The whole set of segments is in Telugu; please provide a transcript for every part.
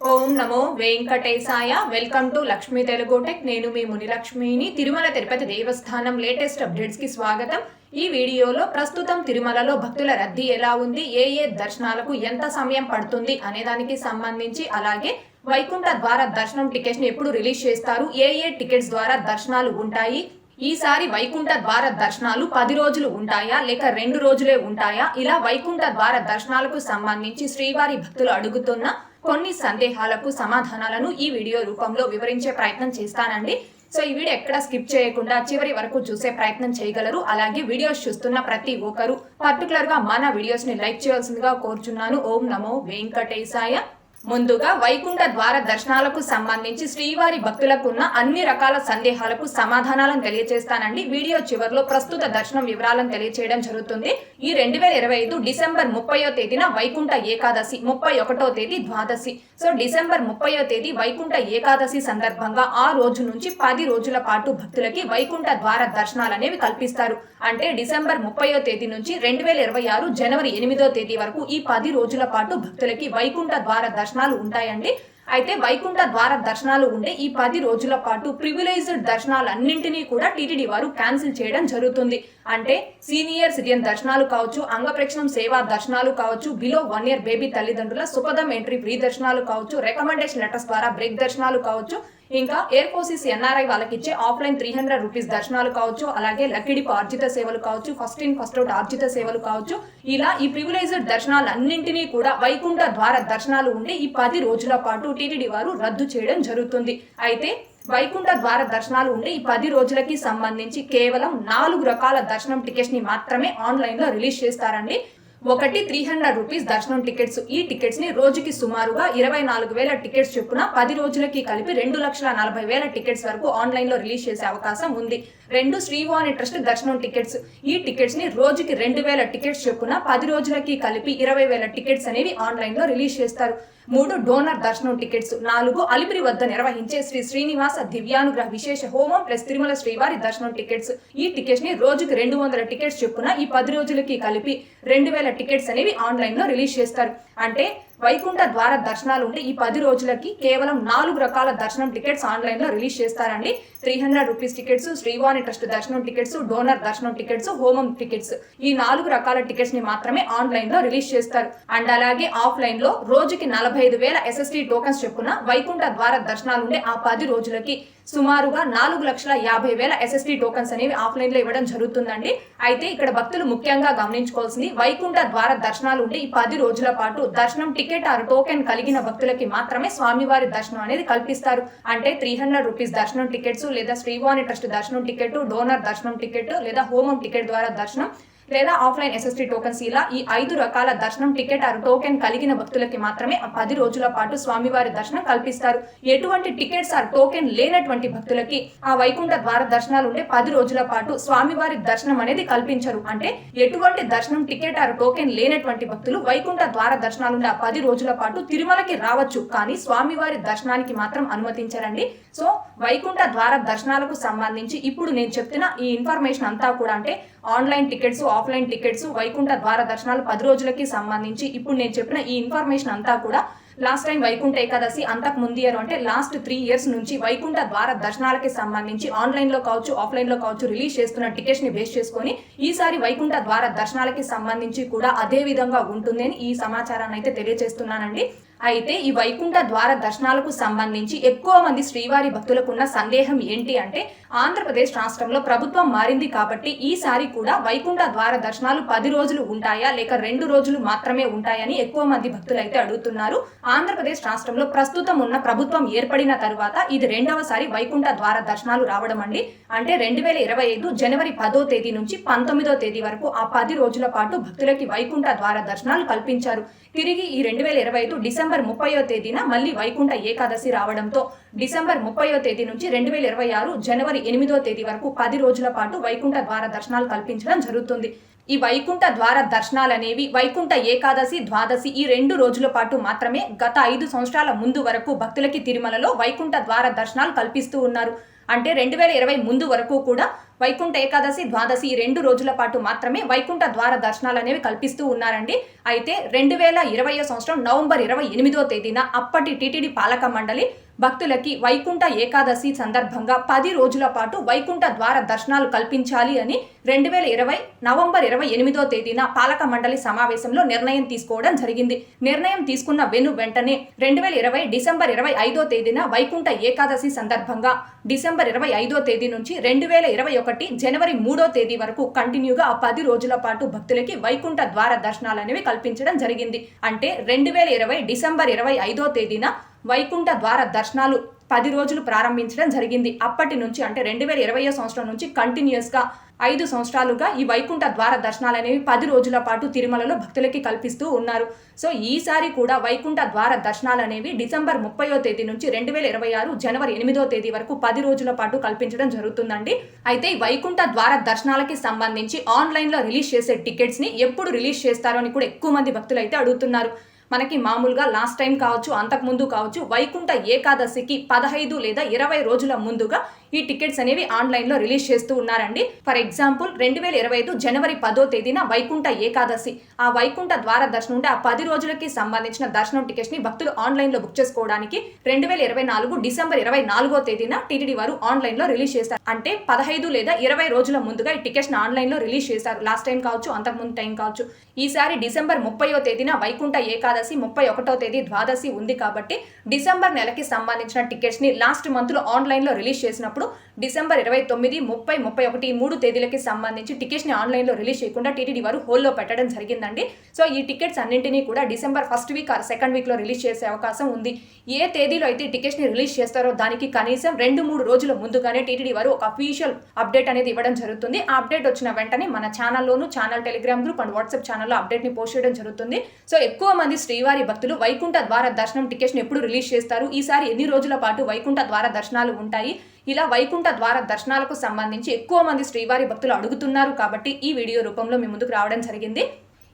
ఓం నమో వెంకటేశాయ. Welcome to Lakshmi Telugu tech. నేను మీ మునిలక్ష్మిని. తిరుమల తిరుపతి దేవస్థానం లేటెస్ట్ అప్డేట్స్కి స్వాగతం. ఈ వీడియోలో ప్రస్తుతం తిరుమలలో భక్తుల రద్దీ ఎలా ఉంది? ఏ ఏ దర్శనాలకు ఎంత సమయం పడుతుంది? అనేదానికి సంబంధించి అలాగే వైకుంఠ ద్వార దర్శనం టికెట్స్ని ఎప్పుడు రిలీజ్ చేస్తారు? ఏ ఏ టికెట్స్ ద్వారా దర్శనాలు ఉంటాయి? ఈసారి వైకుంఠ ద్వార దర్శనాలు పది రోజులు ఉంటాయా? లేక రెండు రోజులే ఉంటాయా? ఇలా వైకుంఠ ద్వార దర్శనాలకు సంబంధించి శ్రీవారి భక్తులు అడుగుతున్న కొన్ని సందేహాలకు సమాధానాలను ఈ వీడియో రూపంలో వివరించే ప్రయత్నం చేస్తానండి. సో ఈ వీడియో ఎక్కడ స్కిప్ చేయకుండా చివరి వరకు చూసే ప్రయత్నం చేయగలరు. అలాగే వీడియోస్ చూస్తున్న ప్రతి ఒక్కరు పర్టికులర్గా మన వీడియోస్ని లైక్ చేయాల్సిందిగా కోరుచున్నాను. ఓం నమో వెంకటేశాయ. ముందుగా వైకుంఠ ద్వార దర్శనాలకు సంబంధించి శ్రీవారి భక్తులకున్న అన్ని రకాల సందేహాలకు సమాధానాలను తెలియజేస్తానండి వీడియో చివరిలో ప్రస్తుత దర్శనం వివరాలను తెలియజేయడం జరుగుతుంది. ఈ రెండు వేల ఇరవై ఐదు డిసెంబర్ ముప్పయో తేదీన వైకుంఠ ఏకాదశి ముప్పై ఒకటో తేదీ ద్వాదశి. సో డిసెంబర్ ముప్పయో తేదీ వైకుంఠ ఏకాదశి సందర్భంగా ఆ రోజు నుంచి పది రోజుల పాటు భక్తులకి వైకుంఠ ద్వార దర్శనాలు అనేవి కల్పిస్తారు. అంటే డిసెంబర్ ముప్పయో తేదీ నుంచి రెండు వేల ఇరవై ఆరు జనవరి ఎనిమిదో తేదీ వరకు ఈ పది రోజుల పాటు భక్తులకి వైకుంఠ ద్వార దర్శనం దర్శనాలు ఉంటాయండి. అయితే వైకుంఠ ద్వార దర్శనాలు ఉండే ఈ పది రోజుల పాటు ప్రివిలైజ్డ్ దర్శనాలు అన్నింటినీ కూడా టీటీడీ వారు క్యాన్సిల్ చేయడం జరుగుతుంది. అంటే సీనియర్ సిటిజన్ దర్శనాలు కావచ్చు అంగప్రక్షణం సేవా దర్శనాలు కావచ్చు బిలో వన్ ఇయర్ బేబీ తల్లిదండ్రుల సుపదం ఎంట్రీ ఫ్రీ దర్శనాలు కావచ్చు రికమెండేషన్ లెటర్స్ ద్వారా బ్రేక్ దర్శనాలు కావచ్చు ఇంకా ఎయిర్ ఫోర్సెస్ ఎన్ఆర్ఐ వాళ్ళకి ఇచ్చే ఆఫ్లైన్ త్రీ హండ్రెడ్ రూపీస్ దర్శనాలు కావచ్చు అలాగే లక్కిడిపు ఆర్జిత సేవలు కావచ్చు ఫస్ట్ ఇన్ ఫస్ట్ అవుట్ ఆర్జిత సేవలు కావచ్చు. ఇలా ఈ ప్రివిలైజ్డ్ దర్శనాలు అన్నింటినీ కూడా వైకుంఠ ద్వార దర్శనాలు ఉండి ఈ పది రోజుల పాటు టీటీడీ వారు రద్దు చేయడం జరుగుతుంది. అయితే వైకుంఠ ద్వార దర్శనాలు ఉండే ఈ పది రోజులకి సంబంధించి కేవలం నాలుగు రకాల దర్శనం టికెట్స్ని మాత్రమే ఆన్లైన్లో రిలీజ్ చేస్తారండి. ఒకటి త్రీ హండ్రెడ్ రూపీస్ దర్శనం టికెట్స్ ఈ టికెట్స్ని రోజుకి సుమారుగా ఇరవై నాలుగు వేల టికెట్స్ చొప్పున పది రోజులకి కలిపి రెండు లక్షల నలభై వేల టికెట్స్ వరకు ఆన్లైన్లో రిలీజ్ చేసే అవకాశం ఉంది. రెండు శ్రీవాణి ట్రస్ట్ దర్శనం టికెట్స్ ఈ టికెట్స్ని రోజుకి రెండు వేల టికెట్స్ చొప్పున పది రోజులకి కలిపి ఇరవై వేల టికెట్స్ అనేవి ఆన్లైన్లో రిలీజ్ చేస్తారు. మూడు డోనర్ దర్శనం టికెట్స్ నాలుగు అలిపిరి వద్ద నిర్వహించే శ్రీ శ్రీనివాస దివ్యానుగ్రహ విశేష హోమం ప్లస్ తిరుమల శ్రీవారి దర్శనం టికెట్స్ ఈ టికెట్స్ని రోజుకి రెండు వందల టికెట్స్ చొప్పున ఈ పది రోజులకి కలిపి రెండు వేల టికెట్స్ అనేవి ఆన్లైన్లో రిలీజ్ చేస్తారు. అంటే వైకుంఠ ద్వార దర్శనాలు ఉంటే ఈ పది రోజులకి కేవలం నాలుగు రకాల దర్శనం టికెట్స్ ఆన్లైన్లో రిలీజ్ చేస్తారండి. Three hundred rupees tickets Srivani trust దర్శనం టికెట్స్ డోనర్ దర్శనం టికెట్స్ హోమం టికెట్స్ ఈ నాలుగు రకాల టికెట్స్ని మాత్రమే ఆన్లైన్లో రిలీజ్ చేస్తారు. అండ్ అలాగే ఆఫ్లైన్లో రోజుకి నలభై ఐదు వేల ఎస్ఎస్టీ టోకన్స్ చెప్పున వైకుంఠ ద్వార దర్శనాలు ఉండే ఆ పది రోజులకి సుమారుగా నాలుగు లక్షల యాభై వేల ఎస్ఎస్టీ టోకన్స్ అనేవి ఆఫ్లైన్లో ఇవ్వడం జరుగుతుందండి. అయితే ఇక్కడ భక్తులు ముఖ్యంగా గమనించుకోవాల్సింది వైకుంఠ ద్వార దర్శనాలు ఉంటే ఈ పది రోజుల పాటు దర్శనం టికెట్ టికెట్ ఆర్ టోకెన్ కలిగిన భక్తులకి మాత్రమే స్వామివారి దర్శనం అనేది కల్పిస్తారు. అంటే త్రీ హండ్రెడ్ రూపీస్ దర్శనం టికెట్స్ లేదా శ్రీవాణి ట్రస్ట్ దర్శనం టికెట్ డోనర్ దర్శనం టికెట్ లేదా హోమం టికెట్ ద్వారా దర్శనం లేదా ఆఫ్లైన్ ఎస్ఎస్టీ టోకన్స్ ఇలా ఈ ఐదు రకాల దర్శనం టికెట్ ఆరు టోకెన్ కలిగిన భక్తులకి మాత్రమే పది రోజుల పాటు స్వామివారి దర్శనం కల్పిస్తారు. ఎటువంటి టికెట్స్ ఆర్ టోకెన్ లేనటువంటి భక్తులకి ఆ వైకుంఠ ద్వార దర్శనాలు ఉండే పది రోజుల పాటు స్వామివారి దర్శనం అనేది కల్పించరు. అంటే ఎటువంటి దర్శనం టికెట్ ఆరు టోకెన్ లేనటువంటి భక్తులు వైకుంఠ ద్వార దర్శనాలు ఉండే ఆ పది రోజుల పాటు తిరుమలకి రావచ్చు. కానీ స్వామివారి దర్శనానికి మాత్రం అనుమతించరండి. సో వైకుంఠ ద్వార దర్శనాలకు సంబంధించి ఇప్పుడు నేను చెప్తున్న ఈ ఇన్ఫర్మేషన్ అంతా కూడా అంటే online tickets offline tickets Vaikuntha ద్వార దర్శనాలు పది రోజులకి సంబంధించి. ఇప్పుడు నేను చెప్పిన ఈ ఇన్ఫర్మేషన్ అంతా కూడా లాస్ట్ టైం వైకుంఠ ఏకాదశి అంతకు ముందు ఇయర్ అంటే లాస్ట్ త్రీ ఇయర్స్ నుంచి వైకుంఠ ద్వార దర్శనాలకి సంబంధించి ఆన్లైన్లో కావచ్చు ఆఫ్లైన్లో కావచ్చు రిలీజ్ చేస్తున్న టికెట్స్ని బేస్ చేసుకొని ఈసారి వైకుంఠ ద్వార దర్శనాలకి సంబంధించి కూడా అదే విధంగా ఉంటుందని ఈ సమాచారాన్ని అయితే తెలియజేస్తున్నానండి. అయితే ఈ వైకుంఠ ద్వార దర్శనాలకు సంబంధించి ఎక్కువ మంది శ్రీవారి భక్తులకున్న సందేహం ఏంటి అంటే ఆంధ్రప్రదేశ్ రాష్ట్రంలో ప్రభుత్వం మారింది కాబట్టి ఈసారి కూడా వైకుంఠ ద్వార దర్శనాలు పది రోజులు ఉంటాయా లేక రెండు రోజులు మాత్రమే ఉంటాయని ఎక్కువ మంది భక్తులు అయితే అడుగుతున్నారు. ఆంధ్రప్రదేశ్ రాష్ట్రంలో ప్రస్తుతం ఉన్న ప్రభుత్వం ఏర్పడిన తరువాత ఇది రెండవసారి వైకుంఠ ద్వార దర్శనాలు రావడం అండి. అంటే రెండు వేల ఇరవై ఐదు జనవరి పదో తేదీ నుంచి పంతొమ్మిదో తేదీ వరకు ఆ పది రోజుల పాటు భక్తులకి వైకుంఠ ద్వార దర్శనాలు కల్పించారు. తిరిగి ఈ రెండు వేల ఇరవై ఐదు డిసెంబర్ ముప్పయో తేదీన మళ్ళీ వైకుంఠ ఏకాదశి రావడంతో డిసెంబర్ ముప్పయో తేదీ నుంచి రెండు వేల ఇరవై ఆరు జనవరి ఎనిమిదో తేదీ వరకు పది రోజుల పాటు వైకుంఠ ద్వార దర్శనాలు కల్పించడం జరుగుతుంది. ఈ వైకుంఠ ద్వార దర్శనాలు అనేవి వైకుంఠ ఏకాదశి ద్వాదశి ఈ రెండు రోజుల పాటు మాత్రమే గత ఐదు సంవత్సరాల ముందు వరకు భక్తులకి తిరుమలలో వైకుంఠ ద్వార దర్శనాలు కల్పిస్తూ ఉన్నారు. అంటే రెండు వేల ఇరవై ముందు వరకు కూడా వైకుంఠ ఏకాదశి ద్వాదశి ఈ రెండు రోజుల పాటు మాత్రమే వైకుంఠ ద్వార దర్శనాలు అనేవి కల్పిస్తూ ఉన్నారండి. అయితే రెండు వేల ఇరవై సంవత్సరం నవంబర్ ఇరవై ఎనిమిదో తేదీన అప్పటి టీటీడీ పాలక మండలి భక్తులకి వైకుంఠ ఏకాదశి సందర్భంగా పది రోజుల పాటు వైకుంఠ ద్వార దర్శనాలు కల్పించాలి అని రెండు వేల ఇరవై నవంబర్ ఇరవై ఎనిమిదో తేదీన పాలక మండలి సమావేశంలో నిర్ణయం తీసుకోవడం జరిగింది. నిర్ణయం తీసుకున్న వెను వెంటనే రెండు వేల ఇరవై డిసెంబర్ ఇరవై ఐదో తేదీన వైకుంఠ ఏకాదశి సందర్భంగా డిసెంబర్ ఇరవై ఐదో తేదీ నుంచి రెండు వేల ఇరవై ఒకటి జనవరి మూడో తేదీ వరకు కంటిన్యూగా ఆ పది రోజుల పాటు భక్తులకి వైకుంఠ ద్వార దర్శనాలు అనేవి కల్పించడం జరిగింది. అంటే రెండు వేల ఇరవై డిసెంబర్ ఇరవై ఐదో తేదీన వైకుంఠ ద్వార దర్శనాలు పది రోజులు ప్రారంభించడం జరిగింది. అప్పటి నుంచి అంటే రెండు వేల ఇరవై సంవత్సరం నుంచి కంటిన్యూస్గా ఐదు సంవత్సరాలుగా ఈ వైకుంఠ ద్వార దర్శనాలు అనేవి పది రోజుల పాటు తిరుమలలో భక్తులకి కల్పిస్తూ ఉన్నారు. సో ఈసారి కూడా వైకుంఠ ద్వార దర్శనాలు అనేవి డిసెంబర్ ముప్పయో తేదీ నుంచి రెండు వేల ఇరవై ఆరు జనవరి ఎనిమిదో తేదీ వరకు పది రోజుల పాటు కల్పించడం జరుగుతుందండి. అయితే ఈ వైకుంఠ ద్వార దర్శనాలకి సంబంధించి ఆన్లైన్లో రిలీజ్ చేసే టికెట్స్ని ఎప్పుడు రిలీజ్ చేస్తారో అని కూడా ఎక్కువ మంది భక్తులు అయితే అడుగుతున్నారు. మనకి మామూలుగా లాస్ట్ టైం కావచ్చు అంతకుముందు కావచ్చు వైకుంఠ ఏకాదశికి పదహైదు లేదా ఇరవై రోజుల ముందుగా ఈ టికెట్స్ అనేవి ఆన్లైన్లో రిలీజ్ చేస్తూ ఉన్నారండి. ఫర్ ఎగ్జాంపుల్ రెండు వేల ఇరవై ఐదు జనవరి పదో తేదీన వైకుంఠ ఏకాదశి. ఆ వైకుంఠ ద్వార దర్శనం ఉంటే ఆ పది రోజులకి సంబంధించిన దర్శనం టికెట్స్ని భక్తులు ఆన్లైన్లో బుక్ చేసుకోవడానికి రెండు వేల ఇరవై నాలుగు డిసెంబర్ ఇరవై నాలుగో తేదీన టీటీడీ వారు ఆన్లైన్లో రిలీజ్ చేస్తారు. అంటే పదహైదు లేదా ఇరవై రోజుల ముందుగా ఈ టికెట్స్ ఆన్లైన్లో రిలీజ్ చేశారు. లాస్ట్ టైం కావచ్చు అంతకుముందు టైం కావచ్చు. ఈసారి డిసెంబర్ ముప్పయో తేదీన వైకుంఠ ఏకాదశి ముప్పై ఒకటో తేదీ ద్వాదశి ఉంది కాబట్టి డిసెంబర్ నెలకి సంబంధించిన టికెట్స్ని లాస్ట్ మంత్లో ఆన్లైన్లో రిలీజ్ చేసినప్పుడు డిసెంబర్ ఇరవై తొమ్మిది ముప్పై ముప్పై ఒకటి మూడు తేదీలకి సంబంధించి టికెట్స్ని ఆన్లైన్లో రిలీజ్ చేయకుండా టీటీడీ వారు హోల్లో పెట్టడం జరిగిందండి. సో ఈ టికెట్స్ అన్నింటినీ కూడా December first week or second వీక్లో రిలీజ్ చేసే అవకాశం ఉంది. ఏ తేదీలో అయితే టికెట్స్ని టికెట్స్ని రిలీజ్ చేస్తారో దానికి కనీసం రెండు మూడు రోజుల ముందుగానే టీటీడీ వారు ఒక అఫీషియల్ అప్డేట్ అనేది ఇవ్వడం జరుగుతుంది. ఆ అప్డేట్ వచ్చిన వెంటనే మన ఛానల్లోను channel telegram group and WhatsApp ఛానల్లో అప్డేట్ని పోస్ట్ చేయడం జరుగుతుంది. సో ఎక్కువ మంది శ్రీవారి భక్తులు వైకుంఠ ద్వార దర్శనం టికెట్స్ ఎప్పుడు రిలీజ్ చేస్తారు? ఈసారి ఎన్ని రోజుల పాటు వైకుంఠ ద్వార దర్శనాలు ఉంటాయి? ఇలా వైకుంఠ ద్వార దర్శనాలకు సంబంధించి ఎక్కువ మంది శ్రీవారి భక్తులు అడుగుతున్నారు కాబట్టి ఈ వీడియో రూపంలో మీ ముందుకు రావడం జరిగింది.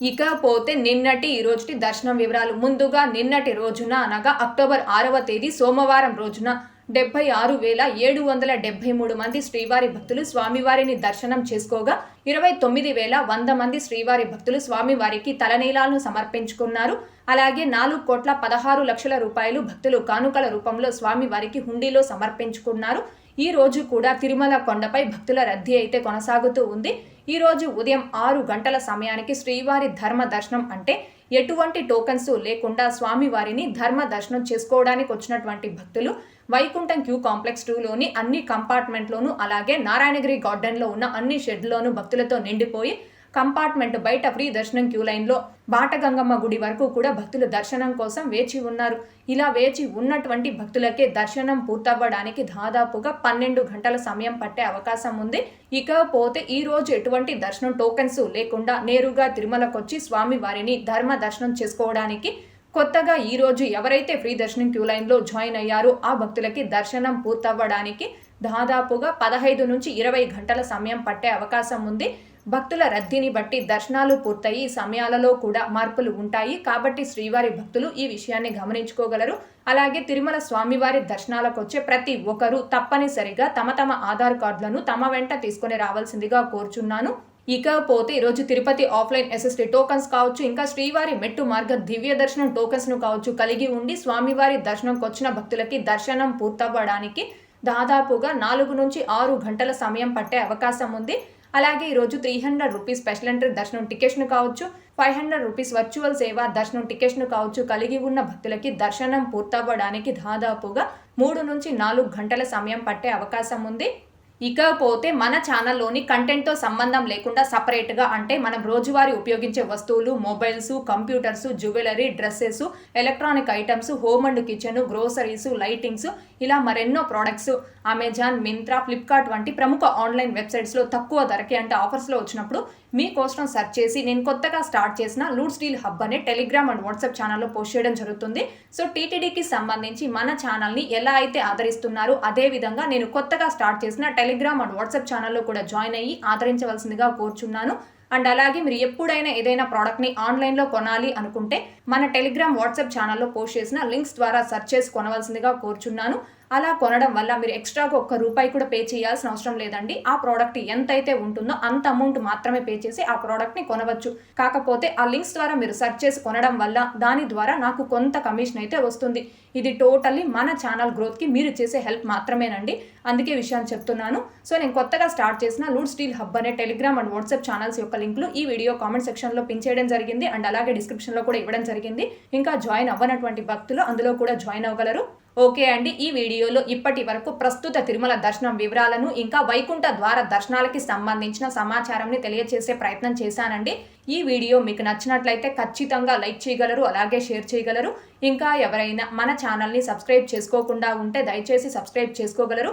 ఇకపోతే నిన్నటి ఈ రోజుటి దర్శనం వివరాలు. ముందుగా నిన్నటి రోజున అనగా అక్టోబర్ ఆరవ తేదీ సోమవారం రోజున డెబ్బై ఆరు వేల ఏడు వందల డెబ్బై మూడు మంది శ్రీవారి భక్తులు స్వామివారిని దర్శనం చేసుకోగా ఇరవై తొమ్మిది వేల వంద మంది శ్రీవారి భక్తులు స్వామివారికి తలనీలాలను సమర్పించుకున్నారు. అలాగే నాలుగు కోట్ల పదహారు లక్షల రూపాయలు భక్తులు కానుకల రూపంలో స్వామి వారికి హుండీలో సమర్పించుకున్నారు. ఈ రోజు కూడా తిరుమల కొండపై భక్తుల రద్దీ అయితే కొనసాగుతూ ఉంది. ఈ రోజు ఉదయం ఆరు గంటల సమయానికి శ్రీవారి ధర్మ దర్శనం అంటే ఎటువంటి టోకన్స్ లేకుండా స్వామివారిని ధర్మ దర్శనం చేసుకోవడానికి వచ్చినటువంటి భక్తులు వైకుంఠం క్యూ కాంప్లెక్స్ టూలోని అన్ని కంపార్ట్మెంట్లోనూ అలాగే నారాయణగిరి గార్డెన్లో ఉన్న అన్ని షెడ్లోనూ భక్తులతో నిండిపోయి కంపార్ట్మెంట్ బయట ఫ్రీ దర్శనం క్యూ లైన్లో బాటగంగమ్మ గుడి వరకు కూడా భక్తులు దర్శనం కోసం వేచి ఉన్నారు. ఇలా వేచి ఉన్నటువంటి భక్తులకే దర్శనం పూర్తవ్వడానికి దాదాపుగా పన్నెండు గంటల సమయం పట్టే అవకాశం ఉంది. ఇకపోతే ఈ రోజు ఎటువంటి దర్శనం టోకెన్స్ లేకుండా నేరుగా తిరుమలకొచ్చి స్వామి వారిని ధర్మ దర్శనం చేసుకోవడానికి కొత్తగా ఈ రోజు ఎవరైతే ఫ్రీ దర్శనం క్యూ లైన్లో జాయిన్ అయ్యారో ఆ భక్తులకి దర్శనం పూర్తవ్వడానికి దాదాపుగా పదహైదు నుంచి ఇరవై గంటల సమయం పట్టే అవకాశం ఉంది. భక్తుల రద్దీని బట్టి దర్శనాలు పూర్తయి సమయాలలో కూడా మార్పులు ఉంటాయి. కాబట్టి శ్రీవారి భక్తులు ఈ విషయాన్ని గమనించుకోగలరు. అలాగే తిరుమల స్వామివారి దర్శనాలకు వచ్చే ప్రతి ఒక్కరూ తప్పనిసరిగా తమ తమ ఆధార్ కార్డులను తమ వెంట తీసుకుని రావాల్సిందిగా కోరుచున్నాను. ఇకపోతే ఈరోజు తిరుపతి ఆఫ్లైన్ ఎస్ఎస్టీ టోకన్స్ కావచ్చు ఇంకా శ్రీవారి మెట్టు మార్గ దివ్య దర్శనం టోకన్స్ను కావచ్చు కలిగి ఉండి స్వామివారి దర్శనంకి వచ్చిన భక్తులకి దర్శనం పూర్తవ్వడానికి దాదాపుగా నాలుగు నుంచి ఆరు గంటల సమయం పట్టే అవకాశం ఉంది. అలాగే ఈరోజు three hundred rupees special entry దర్శనం టికెట్స్ను కావచ్చు ఫైవ్ హండ్రెడ్ రూపీస్ వర్చువల్ సేవ దర్శనం టికెట్స్ను కావచ్చు కలిగి ఉన్న భక్తులకి దర్శనం పూర్తవ్వడానికి దాదాపుగా మూడు నుంచి నాలుగు గంటల సమయం పట్టే అవకాశం ఉంది. ఇకపోతే మన ఛానల్లోని కంటెంట్తో సంబంధం లేకుండా సపరేట్గా అంటే మనం రోజువారీ ఉపయోగించే వస్తువులు mobiles computers jewellery dresses electronic items home and kitchen groceries lightings ఇలా మరెన్నో ప్రోడక్ట్స్. అమెజాన్ మింత్రా ఫ్లిప్కార్ట్ వంటి ప్రముఖ ఆన్లైన్ వెబ్సైట్స్లో తక్కువ ధరకి అంటే ఆఫర్స్లో వచ్చినప్పుడు మీకోసం సెర్చ్ చేసి నేను కొత్తగా స్టార్ట్ చేసిన లూడ్ స్టీల్ హబ్ అనే టెలిగ్రామ్ అండ్ వాట్సాప్ ఛానల్లో పోస్ట్ చేయడం జరుగుతుంది. సో టీటీడీకి సంబంధించి మన ఛానల్ని ఎలా అయితే ఆదరిస్తున్నారో అదేవిధంగా నేను కొత్తగా స్టార్ట్ చేసిన టెలిగ్రామ్ అండ్ వాట్సాప్ ఛానల్లో కూడా జాయిన్ అయ్యి ఆదరించవలసిందిగా కోరుచున్నాను. అండ్ అలాగే మీరు ఎప్పుడైనా ఏదైనా ప్రోడక్ట్ని ఆన్లైన్లో కొనాలి అనుకుంటే మన టెలిగ్రామ్ వాట్సాప్ ఛానల్లో పోస్ట్ చేసిన లింక్స్ ద్వారా సెర్చ్ చేసి కొనవలసిందిగా కోరుచున్నాను. అలా కొనడం వల్ల మీరు ఎక్స్ట్రాగా ఒక్క రూపాయి కూడా పే చేయాల్సిన అవసరం లేదండి. ఆ ప్రోడక్ట్ ఎంతైతే ఉంటుందో అంత అమౌంట్ మాత్రమే పే చేసి ఆ ప్రోడక్ట్ని కొనవచ్చు. కాకపోతే ఆ లింక్స్ ద్వారా మీరు సెర్చ్ చేసి కొనడం వల్ల దాని ద్వారా నాకు కొంత కమిషన్ అయితే వస్తుంది. ఇది టోటల్లీ మన ఛానల్ గ్రోత్కి మీరు చేసే హెల్ప్ మాత్రమేనండి. అందుకే విషయాన్ని చెప్తున్నాను. సో నేను కొత్తగా స్టార్ట్ చేసిన లూడ్ స్టీల్ హబ్ అనే టెలిగ్రామ్ అండ్ వాట్సాప్ ఛానల్స్ యొక్క లింకులు ఈ వీడియో కామెంట్ సెక్షన్లో పిన్ చేయడం జరిగింది. అండ్ అలాగే డిస్క్రిప్షన్లో కూడా ఇవ్వడం జరిగింది. ఇంకా జాయిన్ అవ్వనటువంటి భక్తులు అందులో కూడా జాయిన్ అవ్వగలరు. ఓకే అండి. ఈ వీడియోలో ఇప్పటి వరకు ప్రస్తుత తిరుమల దర్శనం వివరాలను ఇంకా వైకుంఠ ద్వార దర్శనాలకి సంబంధించిన సమాచారంని తెలియజేసే ప్రయత్నం చేశానండి. ఈ వీడియో మీకు నచ్చినట్లయితే ఖచ్చితంగా లైక్ చేయగలరు అలాగే షేర్ చేయగలరు. ఇంకా ఎవరైనా మన ఛానల్ని సబ్స్క్రైబ్ చేసుకోకుండా ఉంటే దయచేసి సబ్స్క్రైబ్ చేసుకోగలరు.